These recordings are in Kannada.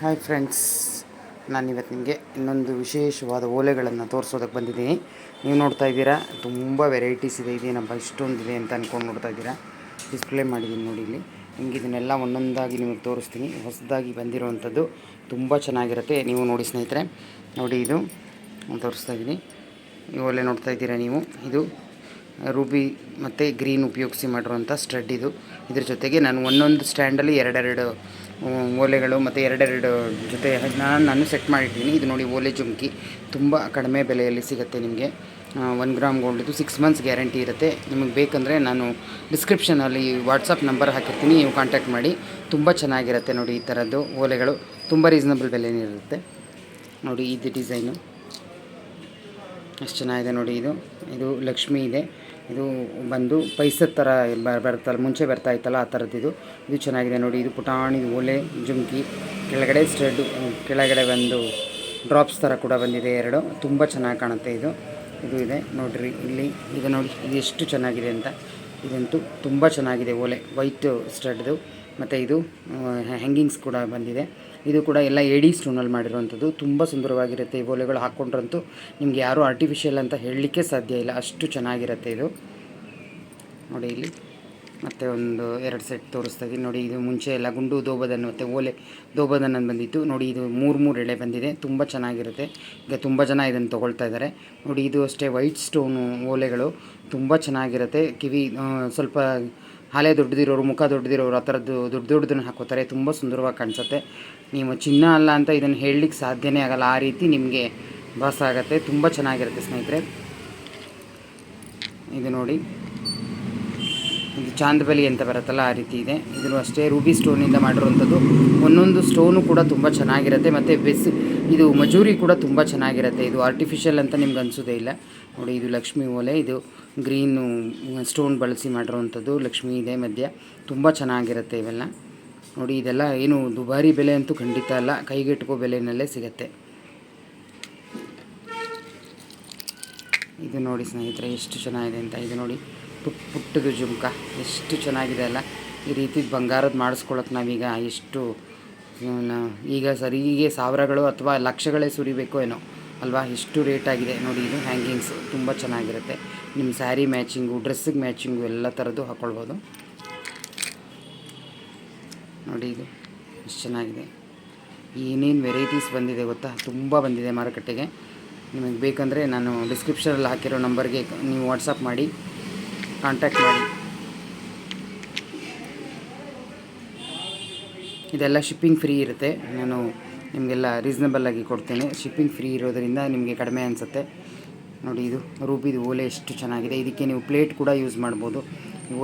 ಹಾಯ್ ಫ್ರೆಂಡ್ಸ್ ನಾನು ಇವತ್ತು ನಿಮಗೆ ಇನ್ನೊಂದು ವಿಶೇಷವಾದ ಓಲೆಗಳನ್ನು ತೋರಿಸೋದಕ್ಕೆ ಬಂದಿದ್ದೀನಿ. ನೀವು ನೋಡ್ತಾ ಇದ್ದೀರಾ? ತುಂಬ ವೆರೈಟೀಸ್ ಇದೆ. ಇದೇನಪ್ಪ ಇಷ್ಟೊಂದಿದೆ ಅಂತ ಅಂದ್ಕೊಂಡು ನೋಡ್ತಾ ಇದ್ದೀರಾ? ಡಿಸ್ಪ್ಲೇ ಮಾಡಿದ್ದೀನಿ ನೋಡಿ ಇಲ್ಲಿ. ನಿಮಗೆ ಇದನ್ನೆಲ್ಲ ಒಂದೊಂದಾಗಿ ನಿಮಗೆ ತೋರಿಸ್ತೀನಿ. ಹೊಸದಾಗಿ ಬಂದಿರುವಂಥದ್ದು ತುಂಬ ಚೆನ್ನಾಗಿರುತ್ತೆ. ನೀವು ನೋಡಿ ಸ್ನೇಹಿತರೆ, ನೋಡಿ ಇದು. ತೋರಿಸ್ತಾ ಇದ್ದೀನಿ. ಈ ಓಲೆ ನೋಡ್ತಾ ಇದ್ದೀರಾ ನೀವು? ಇದು ರೂಬಿ ಮತ್ತು ಗ್ರೀನ್ ಉಪಯೋಗಿಸಿ ಮಾಡಿರುವಂಥ ಸ್ಟ್ರೆಡ್ ಇದು. ಇದ್ರ ಜೊತೆಗೆ ನಾನು ಒಂದೊಂದು ಸ್ಟ್ಯಾಂಡಲ್ಲಿ ಎರಡೆರಡು ಓಲೆಗಳು ಮತ್ತು ಎರಡೆರಡು ಜೊತೆ ನಾನು ನಾನು ಸೆಟ್ ಮಾಡಿದ್ದೀನಿ. ಇದು ನೋಡಿ ಓಲೆ ಜುಮ್ಕಿ. ತುಂಬ ಕಡಿಮೆ ಬೆಲೆಯಲ್ಲಿ ಸಿಗುತ್ತೆ ನಿಮಗೆ. One gram ಗೋಲ್ಡ್ದು six months guarantee ಇರುತ್ತೆ. ನಿಮಗೆ ಬೇಕಂದರೆ ನಾನು ಡಿಸ್ಕ್ರಿಪ್ಷನಲ್ಲಿ ವಾಟ್ಸಪ್ ನಂಬರ್ ಹಾಕಿರ್ತೀನಿ. ನೀವು ಕಾಂಟ್ಯಾಕ್ಟ್ ಮಾಡಿ. ತುಂಬ ಚೆನ್ನಾಗಿರುತ್ತೆ ನೋಡಿ ಈ ಥರದ್ದು ಓಲೆಗಳು. ತುಂಬ ರೀಸನಬಲ್ ಬೆಲೆನಿರುತ್ತೆ ನೋಡಿ, ಇದು ಡಿಸೈನು ಅಷ್ಟು ಚೆನ್ನಾಗಿದೆ ನೋಡಿ ಇದು. ಇದು ಲಕ್ಷ್ಮಿ ಇದೆ. ಇದು ಬಂದು ಪೈಸದ ಥರ ಬರ್ತಲ್ಲ, ಮುಂಚೆ ಬರ್ತಾ ಇತ್ತಲ್ಲ ಆ ಥರದ್ದು ಇದು ಚೆನ್ನಾಗಿದೆ ನೋಡಿ, ಇದು ಪುಟಾಣಿ ಓಲೆ, ಜುಮ್ಕಿ. ಕೆಳಗಡೆ ಸ್ಟ್ರೆಡ್, ಕೆಳಗಡೆ ಒಂದು ಡ್ರಾಪ್ಸ್ ಥರ ಕೂಡ ಬಂದಿದೆ ಎರಡು. ತುಂಬ ಚೆನ್ನಾಗಿ ಕಾಣುತ್ತೆ ಇದು. ಇದು ಇದೆ, ನೋಡಿರಿ, ಇಲ್ಲಿ ಇದು ನೋಡಿ, ಇದು ಎಷ್ಟು ಚೆನ್ನಾಗಿದೆ ಅಂತ. ಇದಂತೂ ತುಂಬ ಚೆನ್ನಾಗಿದೆ ಓಲೆ, ವೈಟ್ ಸ್ಟಡ್ದು ಮತ್ತು ಇದು ಹ್ಯಾಂಗಿಂಗ್ಸ್ ಕೂಡ ಬಂದಿದೆ. ಇದು ಕೂಡ ಎಲ್ಲ ಎಡಿ ಸ್ಟೋನಲ್ಲಿ ಮಾಡಿರುವಂಥದ್ದು. ತುಂಬ ಸುಂದರವಾಗಿರುತ್ತೆ ಈ ಓಲೆಗಳು ಹಾಕ್ಕೊಂಡ್ರಂತೂ. ನಿಮಗೆ ಯಾರೂ ಆರ್ಟಿಫಿಷಿಯಲ್ ಅಂತ ಹೇಳಲಿಕ್ಕೆ ಸಾಧ್ಯ ಇಲ್ಲ. ಅಷ್ಟು ಚೆನ್ನಾಗಿರುತ್ತೆ ಇದು. ನೋಡಿ ಇಲ್ಲಿ. ಮತ್ತು ಒಂದು ಎರಡು ಸೆಟ್ ತೋರಿಸ್ತಾ ಇದ್ದೀನಿ ನೋಡಿ ಇದು ಮುಂಚೆ ಎಲ್ಲ ಗುಂಡು ದೋಬದನ್ ಮತ್ತು ಓಲೆ ದೋಬದನ್ ಅಂತ ಬಂದಿತ್ತು. ನೋಡಿ ಇದು ಮೂರು ಮೂರು ಎಳೆ ಬಂದಿದೆ. ತುಂಬ ಚೆನ್ನಾಗಿರುತ್ತೆ. ಈಗ ತುಂಬ ಜನ ಇದನ್ನು ತೊಗೊಳ್ತಾ ಇದ್ದಾರೆ. ನೋಡಿ ಇದು ಅಷ್ಟೇ ವೈಟ್ ಸ್ಟೋನು ಓಲೆಗಳು. ತುಂಬ ಚೆನ್ನಾಗಿರುತ್ತೆ. ಕಿವಿ ಸ್ವಲ್ಪ ಹಾಲೆ ದೊಡ್ಡದಿರೋರು, ಮುಖ ದೊಡ್ಡದಿರೋರು ಆ ಥರದ್ದು ದೊಡ್ಡ ದೊಡ್ಡದನ್ನು ಹಾಕೋತಾರೆ. ತುಂಬ ಸುಂದರವಾಗಿ ಕಾಣಿಸುತ್ತೆ. ನೀವು ಚಿನ್ನ ಅಲ್ಲ ಅಂತ ಇದನ್ನು ಹೇಳಲಿಕ್ಕೆ ಸಾಧ್ಯನೇ ಆಗಲ್ಲ. ಆ ರೀತಿ ನಿಮಗೆ ಭಾಸ ಆಗುತ್ತೆ. ತುಂಬ ಚೆನ್ನಾಗಿರುತ್ತೆ ಸ್ನೇಹಿತರೆ. ಇದು ನೋಡಿ. ಇದು ಚಾಂದಬಲಿ ಅಂತ ಬರುತ್ತಲ್ಲ, ಆ ರೀತಿ ಇದೆ. ಇದನ್ನು ಅಷ್ಟೇ, ರೂಬಿ ಸ್ಟೋನಿಂದ ಮಾಡಿರುವಂಥದ್ದು. ಒಂದೊಂದು ಸ್ಟೋನು ಕೂಡ ತುಂಬ ಚೆನ್ನಾಗಿರುತ್ತೆ. ಮತ್ತು ಬೆಸ್ ಇದು ಮಜೂರಿ ಕೂಡ ತುಂಬ ಚೆನ್ನಾಗಿರುತ್ತೆ. ಇದು ಆರ್ಟಿಫಿಷಿಯಲ್ ಅಂತ ನಿಮ್ಗೆ ಅನಿಸೋದೇ ಇಲ್ಲ. ನೋಡಿ, ಇದು ಲಕ್ಷ್ಮಿ ಓಲೆ, ಇದು ಗ್ರೀನು ಸ್ಟೋನ್ ಬಳಸಿ ಮಾಡಿರೋವಂಥದ್ದು ಲಕ್ಷ್ಮಿ ಇದೆ ಮಧ್ಯ. ತುಂಬ ಚೆನ್ನಾಗಿರುತ್ತೆ ಇವೆಲ್ಲ. ನೋಡಿ, ಇದೆಲ್ಲ ಏನು ದುಬಾರಿ ಬೆಲೆ ಅಂತೂ ಖಂಡಿತ ಅಲ್ಲ. ಕೈಗೆಟುಕೋ ಬೆಲೆಯಲ್ಲೇ ಸಿಗುತ್ತೆ. ಇದು ನೋಡಿ ಸ್ನೇಹಿತರೆ, ಎಷ್ಟು ಚೆನ್ನಾಗಿದೆ ಅಂತ. ಇದು ನೋಡಿ, ಪುಟ್, ಪುಟ್ಟದು ಜುಮ್ಕ. ಎಷ್ಟು ಚೆನ್ನಾಗಿದೆ ಅಲ್ಲ. ಈ ರೀತಿ ಬಂಗಾರದ ಮಾಡಿಸ್ಕೊಳಕ್ಕೆ ನಾವೀಗ ಎಷ್ಟು ಈಗ ಸರಿಗೆ ಸಾವಿರಗಳು ಅಥವಾ ಲಕ್ಷಗಳೇ ಸುರಿಬೇಕು ಏನೋ. ಅಲ್ವಾ? ಎಷ್ಟು ರೇಟ್ ಆಗಿದೆ. ನೋಡಿ, ಇದು ಹ್ಯಾಂಗಿಂಗ್ಸ್ ತುಂಬ ಚೆನ್ನಾಗಿರುತ್ತೆ. ನಿಮ್ಮ ಸ್ಯಾರಿ ಮ್ಯಾಚಿಂಗು ಡ್ರೆಸ್ಸಿಗೆ ಮ್ಯಾಚಿಂಗು ಎಲ್ಲ ಥರದ್ದು ಹಾಕ್ಕೊಳ್ಬೋದು ನೋಡಿ, ಇದು ಎಷ್ಟು ಚೆನ್ನಾಗಿದೆ. ಏನೇನು ವೆರೈಟೀಸ್ ಬಂದಿದೆ ಗೊತ್ತಾ? ತುಂಬ ಬಂದಿದೆ ಮಾರುಕಟ್ಟೆಗೆ. ನಿಮಗೆ ಬೇಕಂದರೆ ನಾನು ಡಿಸ್ಕ್ರಿಪ್ಷನಲ್ಲಿ ಹಾಕಿರೋ ನಂಬರ್ಗೆ ನೀವು ವಾಟ್ಸಪ್ ಮಾಡಿ ಕಾಂಟ್ಯಾಕ್ಟ್ ಮಾಡಿ. ಇದೆಲ್ಲ ಶಿಪ್ಪಿಂಗ್ ಫ್ರೀ ಇರುತ್ತೆ. ನಾನು ನಿಮಗೆಲ್ಲ ರೀಸ್ನಬಲ್ ಆಗಿ ಕೊಡ್ತೇನೆ. ಶಿಪ್ಪಿಂಗ್ ಫ್ರೀ ಇರೋದರಿಂದ ನಿಮಗೆ ಕಡಿಮೆ ಅನಿಸುತ್ತೆ. ನೋಡಿ, ಇದು ರೂಬಿದು ಓಲೆ ಎಷ್ಟು ಚೆನ್ನಾಗಿದೆ. ಇದಕ್ಕೆ ನೀವು ಪ್ಲೇಟ್ ಕೂಡ ಯೂಸ್ ಮಾಡ್ಬೋದು.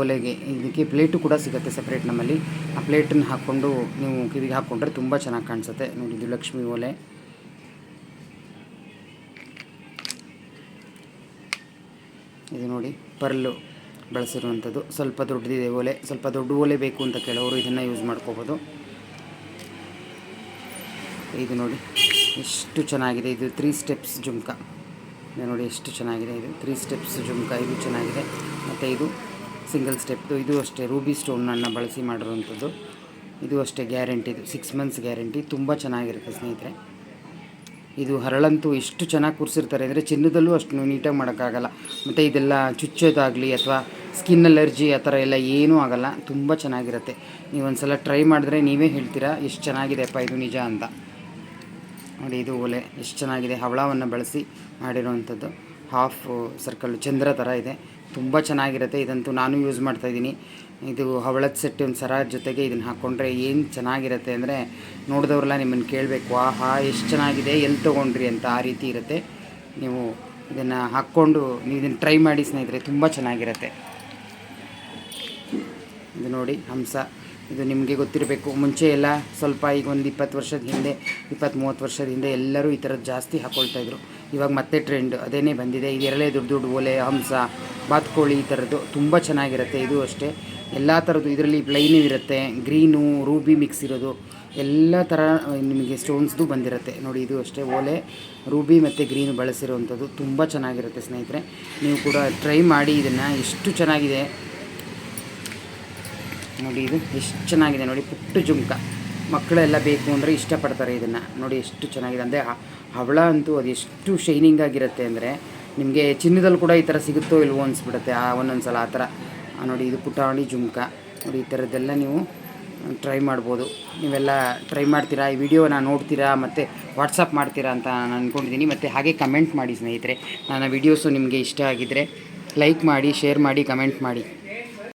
ಓಲೆಗೆ, ಇದಕ್ಕೆ ಪ್ಲೇಟು ಕೂಡ ಸಿಗುತ್ತೆ ಸಪ್ರೇಟ್ ನಮ್ಮಲ್ಲಿ. ಆ ಪ್ಲೇಟನ್ನು ಹಾಕ್ಕೊಂಡು ನೀವು ಕಿವಿಗೆ ಹಾಕ್ಕೊಂಡ್ರೆ ತುಂಬ ಚೆನ್ನಾಗಿ ಕಾಣಿಸುತ್ತೆ. ನೋಡಿ, ಇದು ಲಕ್ಷ್ಮಿ ಓಲೆ. ಇದು ನೋಡಿ, ಪರ್ಲು ಬಳಸಿರುವಂಥದ್ದು. ಸ್ವಲ್ಪ ದೊಡ್ಡದಿದೆ ಓಲೆ. ಸ್ವಲ್ಪ ದೊಡ್ಡ ಓಲೆ ಬೇಕು ಅಂತ ಕೆಲವರು ಇದನ್ನು ಯೂಸ್ ಮಾಡ್ಕೋಬೋದು. ಇದು ನೋಡಿ, ಎಷ್ಟು ಚೆನ್ನಾಗಿದೆ ಇದು. Three steps jhumka. ಇದು ನೋಡಿ ಎಷ್ಟು ಚೆನ್ನಾಗಿದೆ ಇದು. ತ್ರೀ ಸ್ಟೆಪ್ಸ್ ಜುಮ್ಕ, ಇದು ಚೆನ್ನಾಗಿದೆ. ಮತ್ತು ಇದು ಸಿಂಗಲ್ ಸ್ಟೆಪ್ದು ಇದು ಅಷ್ಟೇ ರೂಬಿ ಸ್ಟೋನನ್ನು ಬಳಸಿ ಮಾಡಿರುವಂಥದ್ದು. ಇದು ಅಷ್ಟೇ ಗ್ಯಾರಂಟಿದು ಸಿಕ್ಸ್ ಮಂತ್ಸ್ ಗ್ಯಾರಂಟಿ ತುಂಬ ಚೆನ್ನಾಗಿರುತ್ತೆ ಸ್ನೇಹಿತರೆ. ಇದು ಹರಳಂತೂ ಎಷ್ಟು ಚೆನ್ನಾಗಿ ಕೂರಿಸಿರ್ತಾರೆ. ಅಂದರೆ ಚಿನ್ನದಲ್ಲೂ ಅಷ್ಟು ನೀಟಾಗಿ ಮಾಡೋಕ್ಕಾಗಲ್ಲ. ಮತ್ತು ಇದೆಲ್ಲ ಚುಚ್ಚೋದಾಗಲಿ ಅಥವಾ ಸ್ಕಿನ್ ಅಲರ್ಜಿ ಆ ಥರ ಎಲ್ಲ ಏನೂ ಆಗಲ್ಲ. ತುಂಬ ಚೆನ್ನಾಗಿರುತ್ತೆ. ನೀವು ಒಂದು ಸಲ ಟ್ರೈ ಮಾಡಿದ್ರೆ ನೀವೇ ಹೇಳ್ತೀರಾ, ಎಷ್ಟು ಚೆನ್ನಾಗಿದೆಪ್ಪ ಇದು ನಿಜ ಅಂತ. ನೋಡಿ, ಇದು ಓಲೆ ಎಷ್ಟು ಚೆನ್ನಾಗಿದೆ. ಹವಳವನ್ನು ಬಳಸಿ ಮಾಡಿರುವಂಥದ್ದು. ಹಾಫ್ ಸರ್ಕಲ್ ಚಂದ್ರ ಥರ ಇದೆ. ತುಂಬ ಚೆನ್ನಾಗಿರುತ್ತೆ. ಇದಂತೂ ನಾನು ಯೂಸ್ ಮಾಡ್ತಾಯಿದ್ದೀನಿ ಇದು ಹವಳದ ಸೆಟ್ಟು ಒಂದು ಸರ ಜೊತೆಗೆ ಇದನ್ನು ಹಾಕ್ಕೊಂಡ್ರೆ ಏನು ಚೆನ್ನಾಗಿರುತ್ತೆ ಅಂದರೆ ನೋಡಿದವ್ರಲ್ಲ ನಿಮ್ಮನ್ನು ಕೇಳಬೇಕು. ಆಹಾ, ಎಷ್ಟು ಚೆನ್ನಾಗಿದೆ. ಎಲ್ಲಿ ತೊಗೊಂಡ್ರಿ? ಅಂತ ಆ ರೀತಿ ಇರುತ್ತೆ. ನೀವು ಇದನ್ನು ಹಾಕ್ಕೊಂಡು ನೀವು ಇದನ್ನು ಟ್ರೈ ಮಾಡಿ ಸ್ನೇಹಿತರೆ, ತುಂಬ ಚೆನ್ನಾಗಿರುತ್ತೆ. ಇದು ನೋಡಿ, ಹಂಸ. ಇದು ನಿಮಗೆ ಗೊತ್ತಿರಬೇಕು. ಮುಂಚೆ ಎಲ್ಲ ಸ್ವಲ್ಪ ಈಗ ಒಂದು ಇಪ್ಪತ್ತು ವರ್ಷದ ಹಿಂದೆ, ಇಪ್ಪತ್ತು ಮೂವತ್ತು ವರ್ಷದ ಹಿಂದೆ ಎಲ್ಲರೂ ಈ ಥರದ್ದು ಜಾಸ್ತಿ ಹಾಕ್ಕೊಳ್ತಾ ಇದ್ರು. ಇವಾಗ ಮತ್ತೆ ಟ್ರೆಂಡ್ ಅದೇನೇ ಬಂದಿದೆ. ಇದೆರಡೇ ದೊಡ್ಡ ದೊಡ್ಡ ಓಲೆ, ಹಂಸ, ಬಾತ್ಕೋಳಿ ಈ ಥರದ್ದು ತುಂಬ ಚೆನ್ನಾಗಿರುತ್ತೆ. ಇದು ಅಷ್ಟೇ. ಎಲ್ಲ ಥರದ್ದು ಇದರಲ್ಲಿ ಪ್ಲೈನು ಇರುತ್ತೆ. ಗ್ರೀನು ರೂಬಿ ಮಿಕ್ಸ್ ಇರೋದು. ಎಲ್ಲ ಥರ ನಿಮಗೆ ಸ್ಟೋನ್ಸ್ದು ಬಂದಿರುತ್ತೆ. ನೋಡಿ, ಇದು ಅಷ್ಟೇ ಓಲೆ ರೂಬಿ ಮತ್ತು ಗ್ರೀನು ಬಳಸಿರುವಂಥದ್ದು ತುಂಬ ಚೆನ್ನಾಗಿರುತ್ತೆ ಸ್ನೇಹಿತರೆ. ನೀವು ಕೂಡ ಟ್ರೈ ಮಾಡಿ ಇದನ್ನು. ಎಷ್ಟು ಚೆನ್ನಾಗಿದೆ. ನೋಡಿ, ಇದು ಎಷ್ಟು ಚೆನ್ನಾಗಿದೆ ನೋಡಿ, ಪುಟ್ಟು ಜುಮ್ಕ. ಮಕ್ಕಳೆಲ್ಲ ಬೇಕು ಅಂದರೆ ಇಷ್ಟಪಡ್ತಾರೆ ಇದನ್ನು. ನೋಡಿ, ಎಷ್ಟು ಚೆನ್ನಾಗಿದೆ. ಅಂದರೆ ಹವಳ ಅಂತೂ ಅದು ಎಷ್ಟು ಶೈನಿಂಗ್ ಆಗಿರುತ್ತೆ ಅಂದರೆ, ನಿಮಗೆ ಚಿನ್ನದಲ್ಲಿ ಕೂಡ ಈ ಥರ ಸಿಗುತ್ತೋ ಇಲ್ವೋ ಅನಿಸ್ಬಿಡುತ್ತೆ, ಆ ಒಂದೊಂದು ಸಲ ಆ ಥರ ನೋಡಿ, ಇದು ಪುಟಾಣಿ ಜುಮ್ಕ. ನೋಡಿ, ಈ ಥರದ್ದೆಲ್ಲ ನೀವು ಟ್ರೈ ಮಾಡ್ಬೋದು. ನೀವೆಲ್ಲ ಟ್ರೈ ಮಾಡ್ತೀರಾ, ಈ ವಿಡಿಯೋನ ನೋಡ್ತೀರಾ, ಮತ್ತು ವಾಟ್ಸಪ್ ಮಾಡ್ತೀರಾ ಅಂತ ನಾನು ಅಂದ್ಕೊಂಡಿದ್ದೀನಿ ಮತ್ತು ಹಾಗೆ ಕಮೆಂಟ್ ಮಾಡಿ ಸ್ನೇಹಿತರೆ. ನನ್ನ ವಿಡಿಯೋಸು ನಿಮಗೆ ಇಷ್ಟ ಆಗಿದ್ದರೆ ಲೈಕ್ ಮಾಡಿ ಶೇರ್ ಮಾಡಿ ಕಮೆಂಟ್ ಮಾಡಿ.